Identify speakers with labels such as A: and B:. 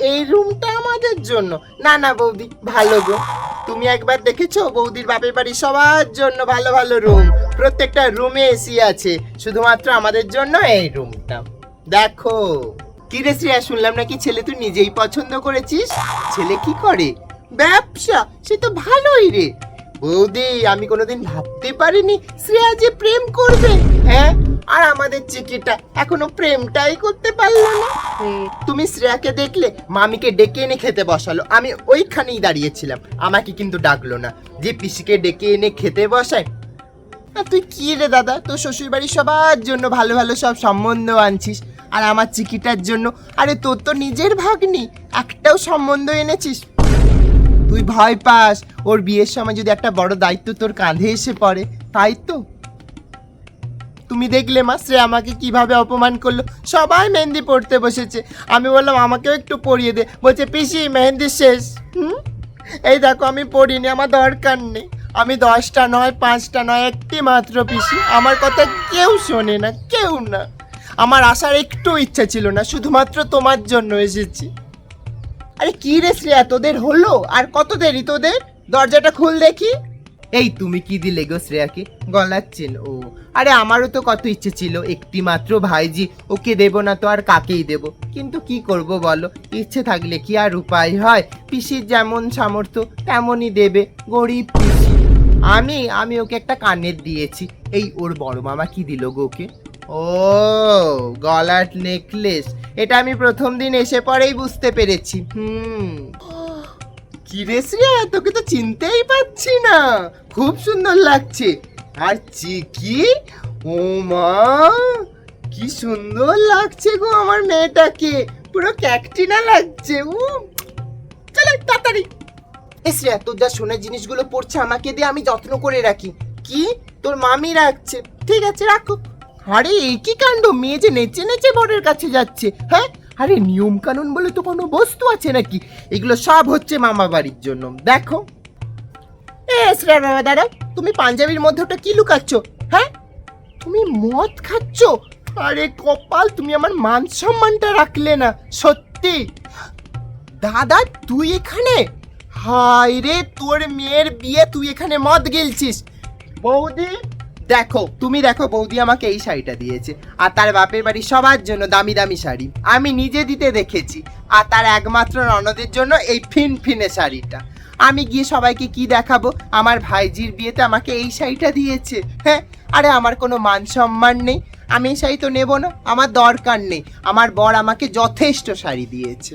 A: এই রুমটা আমাদের জন্য। না না, বৌদি, ভালো গো। তুমি একবার দেখেছ? বৌদির বাপের বাড়ি সবার জন্য ভালো ভালো রুম প্রত্যেকটা রুমে এসি আছে। শুধুমাত্র আমাদের জন্য এই রুমটা দেখো। কি রে শ্রেয়া, শুনলাম নাকি ছেলে তুই নিজেই পছন্দ করেছিস? ছেলে কি করে? ব্যবসা, সে তো ভালোই রে। বৌদি, আমি কোনোদিন ভাবতে পারিনি শ্রেয়া যে প্রেম করবে। হ্যাঁ? আর আমাদের চিকিটা এখনও প্রেমটাই করতে পারল না। তুমি শ্রেয়াকে দেখলে মামিকে ডেকে এনে খেতে বসালো। আমি ওইখানেই দাঁড়িয়েছিলাম। আমাকে কিন্তু ডাকলো না। যে পিসিকে ডেকে এনে খেতে বসায়। আর তুই কি রে দাদা? তোর শ্বশুর বাড়ির সবার জন্য ভালো ভালো সব সম্বন্ধ আনছিস। আর আমার চিকিটার জন্য? আরে তোর তো নিজের ভাগ্নি। একটাও সম্বন্ধ এনেছিস। তুই ভয় পাস। ওর বিয়ের সময় যদি একটা বড় দায়িত্ব তোর কাঁধে এসে পড়ে তাই তো? তুমি দেখলে মা, শ্রেয়া আমাকে কীভাবে অপমান করল? সবাই মেহেন্দি পড়তে বসেছে। আমি বললাম, আমাকেও একটু পরিয়ে দে। বলছে, পিসি, মেহেন্দি শেষ। হুম? এই দেখো, আমি পড়িনি, আমার দরকার নেই। আমি দশটা নয়, পাঁচটা নয়, একটি মাত্র পিসি। আমার কথা কেউ শোনে না, কেউ না। আমার আসার একটু ইচ্ছা ছিল না, শুধুমাত্র তোমার জন্য এসেছি। আরে, কী রে শ্রেয়া, তোদের হলো? আর কত দেরি তোদের? দরজাটা খুল দেখি। এই তুমি কি দিলে গো শ্রেয়াকে? গলার চেন, ও। আরে আমারও তো কত ইচ্ছে ছিল, একটি মাত্র ভাইজি। ওকে দেব না তো আর কাকেই দেব? কিন্তু কি করব বলো? ইচ্ছে থাকলে কি আর উপায় হয়? পিসির যেমন সামর্থ্য, তেমনই দেবে। গরিব পিসি। আমি আমি ওকে একটা কানের দিয়েছি। এই ওর বড় মামা কি দিল গো ওকে? ও, গলার নেকলেস। এটা আমি প্রথম দিন এসে পরেই বুঝতে পেরেছি। হুম। কি রে তোকে তো চিনতেই পাচ্ছি না। খুব সুন্দর লাগছে। আর চিকি? ও মা, কি সুন্দর লাগছে গো আমার মেয়েটাকে। পুরো ক্যাকটিনা লাগছে উ চলে, তাড়াতাড়ি। এ শ্রেয়া, তোর যা সোনার জিনিসগুলো পড়ছে আমাকে দিয়ে আমি যত্ন করে রাখি। কি? তোর মামি রাখছে। ঠিক আছে, রাখো। আরে, এই কি কাণ্ড? মেয়ে যে নেচে নেচে বরের কাছে যাচ্ছে হ্যাঁ? আরে নিয়ম কানুন বলে তো কোনো বস্তু আছে নাকি? এগুলো সব হচ্ছে মামা বাড়ির জন্য। দেখো। এ বাবা, দাদা, তুমি পাঞ্জাবির মধ্যে ওটা কি লুকাচ্ছ? হ্যাঁ? তুমি মদ খাচ্ছ? আরে, কপাল, তুমি আমার মান সম্মানটা রাখলে না, সত্যি। দাদা, তুই এখানে? হায় রে, তোর মেয়ের বিয়ে, তুই এখানে মদ গেলছিস। বৌদি দেখো, তুমি দেখো বৌদি আমাকে এই শাড়িটা দিয়েছে। আর তার বাপের বাড়ি সবার জন্য দামি দামি শাড়ি। আমি নিজে দিতে দেখেছি। আর তার একমাত্র ননদের জন্য এই ফিন ফিনে শাড়িটা। আমি গিয়ে সবাইকে কি দেখাবো? আমার ভাইজির বিয়েতে আমাকে এই শাড়িটা দিয়েছে। হ্যাঁ আরে আমার কোনো মান সম্মান নেই। আমি এই শাড়ি তো নেব না। আমার দরকার নেই। আমার বর আমাকে যথেষ্ট শাড়ি দিয়েছে।